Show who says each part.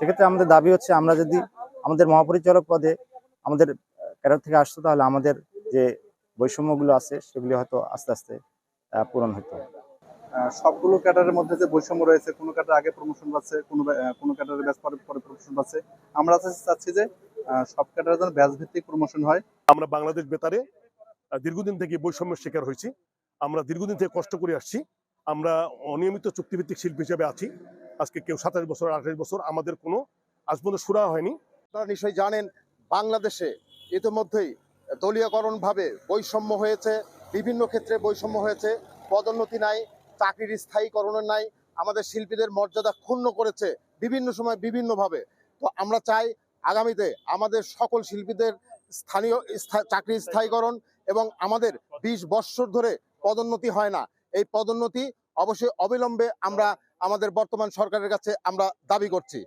Speaker 1: সেক্ষেত্রে আমাদের দাবি হচ্ছে, আমরা যদি আমাদের মহাপরিচালক পদে আমাদের ক্যাডার থেকে আসতো, তাহলে আমাদের যে বৈষম্যগুলো আছে, সেগুলি হয়তো আস্তে আস্তে পূরণ হতো।
Speaker 2: সবগুলো ক্যাডারের মধ্যে যে বৈষম্য রয়েছে, কোনো ক্যাডার আগে প্রমোশন পাচ্ছে, কোনো কোনো ক্যাডারের ব্যাচ পরে পরে প্রমোশন পাচ্ছে, আমরা চাচ্ছি- যে সব ক্যাডারের যেন ব্যাচ ভিত্তিক প্রমোশন হয়।
Speaker 3: আমরা বাংলাদেশ বেতারে দীর্ঘদিন থেকে বৈষম্যের শিকার হয়েছি। আমরা দীর্ঘদিন থেকে কষ্ট করে আসছি। আমরা অনিয়মিত চুক্তিভিত্তিক শিল্পী হিসেবে আছি। আজকে কেউ সাতাশ বছর আঠাশ বছর আমাদের কোনো আজ পর্যন্ত সুরা হয়নি।
Speaker 4: আপনারা নিশ্চয়ই জানেন বাংলাদেশে ইতিমধ্যেই দলীয়করণ ভাবে বৈষম্য হয়েছে বিভিন্ন ক্ষেত্রে বৈষম্য হয়েছে। পদোন্নতি নাই চাকরির স্থায়ীকরণের নাই। আমাদের শিল্পীদের মর্যাদা ক্ষুণ্ণ করেছে বিভিন্ন সময় বিভিন্নভাবে। তো আমরা চাই আগামীতে আমাদের সকল শিল্পীদের স্থানীয় চাকরি স্থায়ীকরণ এবং আমাদের বিশ বৎসর ধরে পদোন্নতি হয় না। এই পদোন্নতি অবশ্যই অবিলম্বে আমরা আমাদের বর্তমান সরকারের কাছে আমরা দাবি করছি।